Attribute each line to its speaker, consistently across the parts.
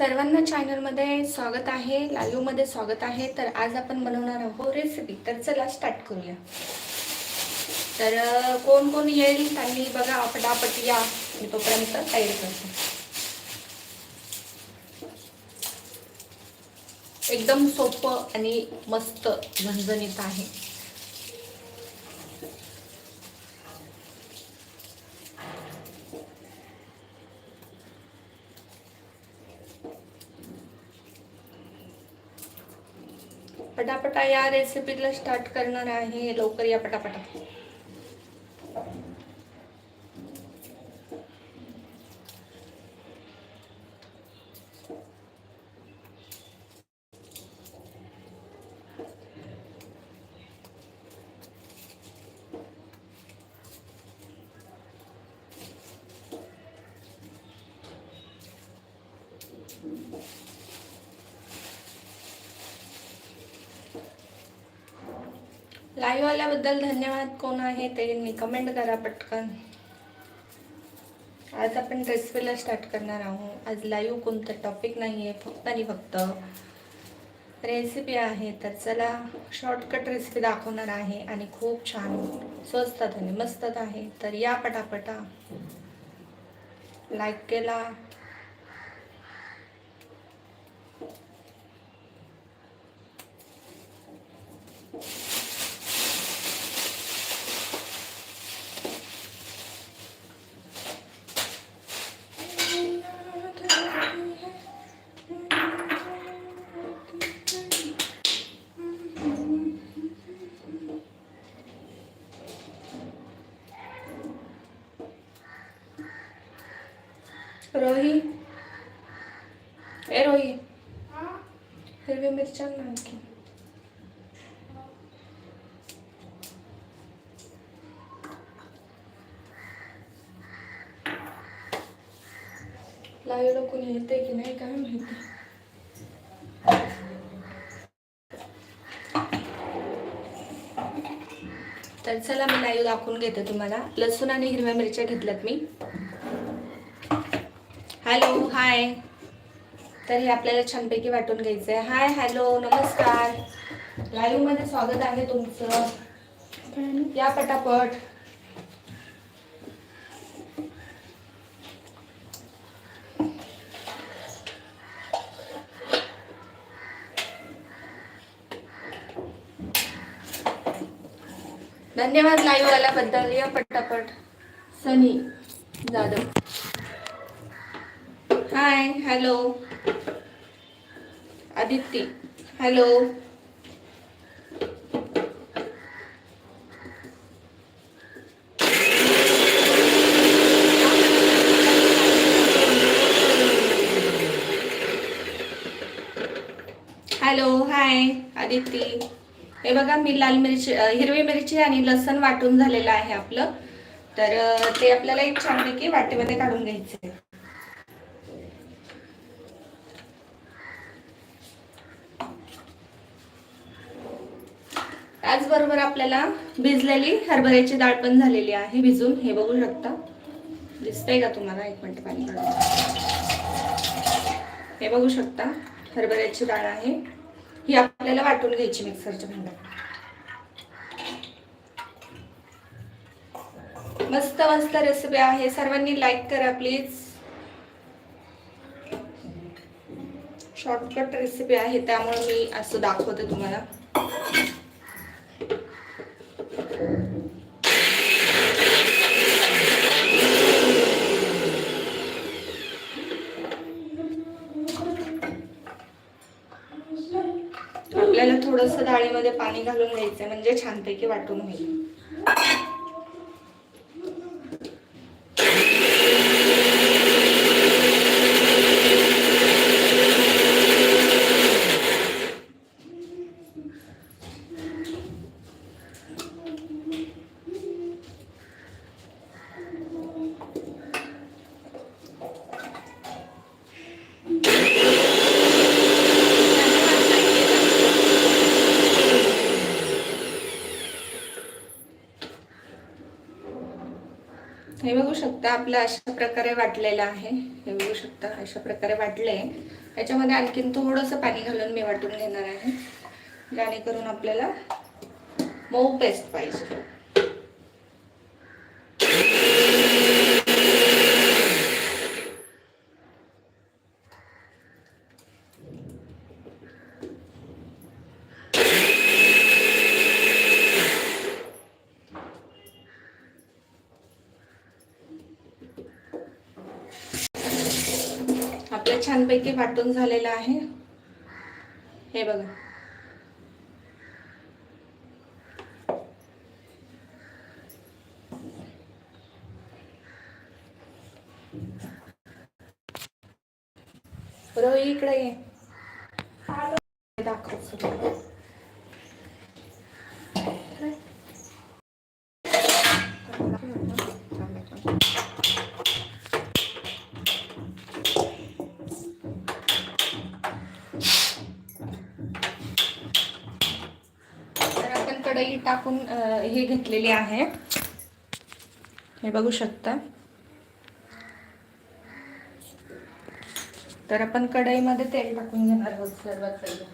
Speaker 1: सर्वांना चॅनलमध्ये स्वागत आहे लालूमध्ये स्वागत आहे. तर आज आपण बनवणार आहोत रेसिपी तर चला स्टार्ट करूया. तर कोण कोण येईल त्यांनी बघा पटापट या. मी तोपर्यंत तयार करतो. एकदम सोपं आणि मस्त झणझणीत आहे. पटापटा या रेसिपीला स्टार्ट करणार आहे. लवकर या पटापटा. लाईव्ह आल्याबद्दल धन्यवाद. कोण आहे ते कमेंट करा पटकन. आज आपण रेसिपीला स्टार्ट करणार आहोत. आज लाईव्ह कोणतं टॉपिक नाही आहे फक्त आणि फक्त रेसिपी आहे. तर चला शॉर्टकट रेसिपी दाखवणार आहे आणि खूप छान स्वस्तात आणि मस्तच आहे. तर या पटापटा. लाईक केला. रोही। ए रोही। हिरवी मिरच्या आण ना आणखी लाईव्हला कोणी येते की नाही काय माहिती तर चला मी लाईव्ह दाखवून घेते तुम्हाला. लसूण आणि हिरव्या मिरच्या घेतल्यात मी. हॅलो हाय तर हे आपल्याला छानपैकी वाटून घ्यायचं आहे हाय हॅलो नमस्कार. लाईव्हमध्ये स्वागत आहे तुमचं. या पटापट. धन्यवाद लाईव्ह आल्याबद्दल या पटापट. Sunny Jadhav. Hi hello Aditya hello hello hi Aditya हे बघा मी लाल मिरची हिरवी मिरची आणि लसण वाटून झालेलं आहे आपलं. तर ते आपल्याला एक छानपैकी वाटीमध्ये काढून घ्यायचं आहे त्याचबरोबर आपल्याला भिजलेली हरभऱ्याची डाळ पण झालेली आहे भिजून. हे बघू शकता. दिसतंय का तुम्हाला? एक मिनिट पाणी काढून हे बघू शकता हरभऱ्याची डाळ आहे. ही आपल्याला वाटून घ्यायची मिक्सरच्या भांड्यात. मस्त मस्त रेसिपी आहे. सर्वांनी लाईक करा प्लीज शॉर्टकट रेसिपी आहे त्यामुळे मी असं दाखवते तुम्हाला आपल्याला मध्ये पाणी घालून घ्यायचं म्हणजे छानपैकी वाटून होईल हे बघू शकता आपलं अशा प्रकारे वाटलेलं आहे. हे बघू शकता अशा प्रकारे वाटले याच्यामध्ये आणखीन थोडंसं पाणी घालून मी वाटून घेणार आहे. जेणेकरून आपल्याला मऊ पेस्ट पाहिजे. आपलं छानपैकी वाटून झालेलं आहे. हे बघा. रोही इकडे ये. दाखव. टाकून हे घेतलेले आहे. हे बघू शकता. तर आपण कढईमध्ये तेल टाकून घेणार आहोत सर्वात पहिले.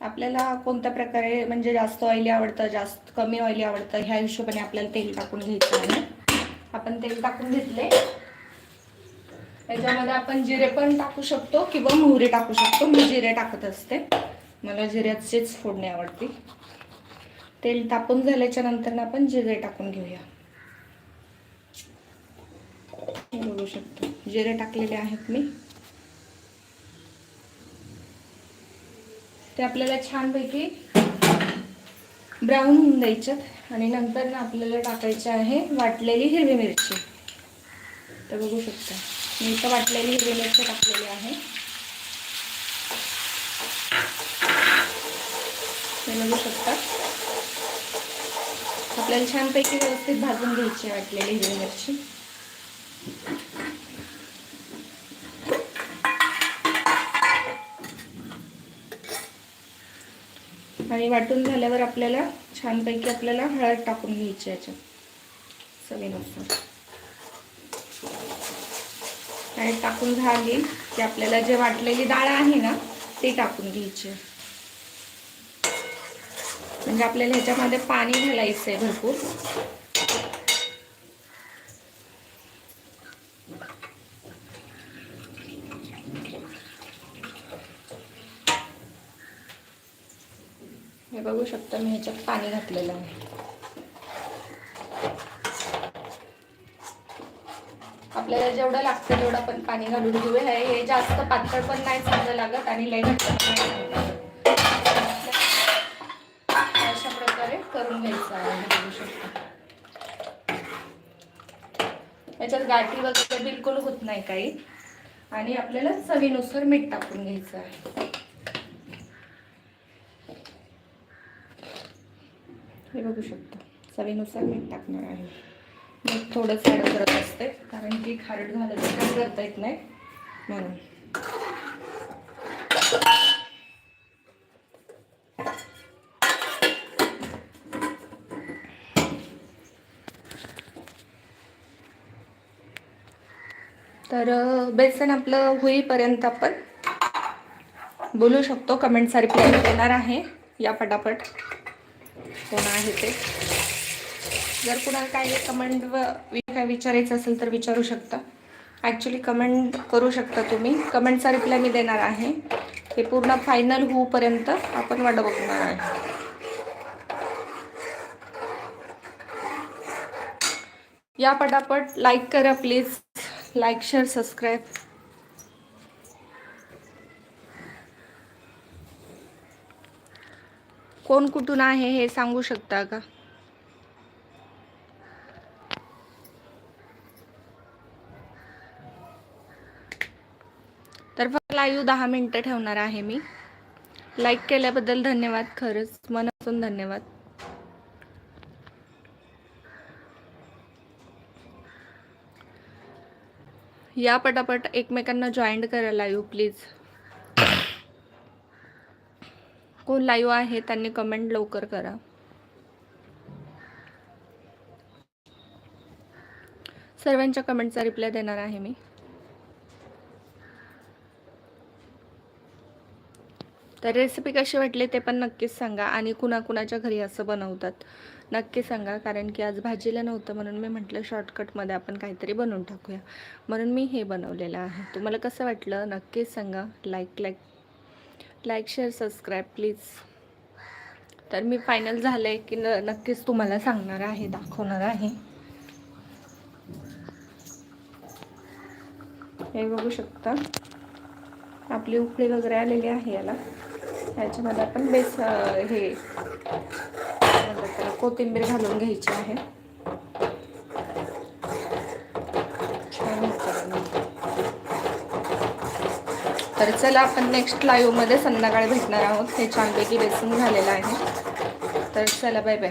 Speaker 1: आपल्याला कोणत्या प्रकारे म्हणजे जास्त ऑइली आवडतं जास्त कमी ऑइली आवडतं ह्या हिशोबाने आपल्याला तेल टाकून घ्यायचं आहे. आपण तेल टाकून घेतले याच्यामध्ये आपण जिरे पण टाकू शकतो किंवा मोहरी टाकू शकतो. मी जिरे टाकत असते. मला जिऱ्याचीच फोडणी आवडते. तेल तापून झाल्याच्यानंतर आपण जिरे टाकून घेऊया. बघू शकतो. जिरे टाकलेले आहेत मी. ते आपल्याला छानपैकी ब्राऊन होऊन द्यायच्यात आणि नंतर ना आपल्याला टाकायचे आहे वाटलेली हिरवी मिरची. तर बघू शकता. मी इथं वाटलेली हिरवी मिरची टाकलेली आहे. हे बघू शकता. आपल्याला छानपैकी व्यवस्थित भाजून घ्यायची आहे वाटलेली हिरवी मिरची. आणि वाटून झाल्यावर आपल्याला छानपैकी आपल्याला हळद टाकून घ्यायची याच्यात. चवीनुसार. हळद टाकून झाली की आपल्याला जे वाटलेली डाळ आहे ना ती टाकून घ्यायची. म्हणजे आपल्याला ह्याच्यामध्ये पाणी घालायचं आहे भरपूर. हे बघू शकता मी ह्याच्यात पाणी घातलेलं आहे. आपल्याला जेवढं लागतं तेवढं आपण पाणी घालून घेऊया. हे हे जास्त पातळ पण नाही चांगलं लागत आणि लय घट्ट पण नाही लागत. अशा प्रकारे करून घ्यायचं आहे. बघू याच्यात गाठी वगैरे बिलकुल होत नाही काही. आणि आपल्याला चवीनुसार मीठ टाकून घ्यायचं आहे. हे बघू शकतो. चवीनुसार मीठ टाकणार आहे. मी थोडंच ॲड करत असते. कारण की खारट घालायचं काही करता येत नाही. म्हणून. तर बेसन आपलं होईपर्यंत आपण बोलू शकतो. कमेंटचा रिप्लाय देणार आहे. या पटापट. कोण आहे ते? जर कुणाला काही कमेंट व काय विचारायचं असेल तर विचारू शकता. ॲक्च्युली कमेंट करू शकता तुम्ही. कमेंटचा रिप्लाय मी देणार आहे. हे पूर्ण फायनल होऊपर्यंत आपण वाट बघणार आहे. या पटापट लाईक करा प्लीज लाईक शेअर सबस्क्राईब कोण कुठून आहे हे सांगू शकता का तर फक्त लाईव्ह दहा मिनटं ठेवणार आहे मी. लाईक केल्याबद्दल धन्यवाद खरंच मनापासून धन्यवाद. या पटापट एकमेकांना जॉईंट करा लाईव्ह प्लीज कोण लाईव्ह आहे त्यांनी कमेंट लवकर करा. सर्वांच्या कमेंटचा रिप्लाय देणार आहे मी. तर रेसिपी कशी वाटली ते पण नक्कीच सांगा आणि कुणाकुणाच्या घरी असं बनवतात. नक्की सांगा कारण की आज भाजीला नव्हतं म्हणून मी म्हटलं शॉर्टकटमध्ये आपण काहीतरी बनवून टाकूया. म्हणून मी हे बनवलेलं आहे. तुम्हाला कसं वाटलं नक्कीच सांगा. Like like like share subscribe please तर मी फायनल झालं आहे की न नक्कीच तुम्हाला सांगणार आहे दाखवणार आहे. हे बघू शकता. आपली उकळी वगैरे आलेली आहे याला. याच्यामध्ये आपण बेस हे त्याला, कोथिंबीर घालून घ्यायची आहे. तर चला आपण नेक्स्ट लाईव्हमध्ये संध्याकाळी भेटणार आहोत. हे छानपैकी बेसन झालेलं आहे. तर चला बाय बाय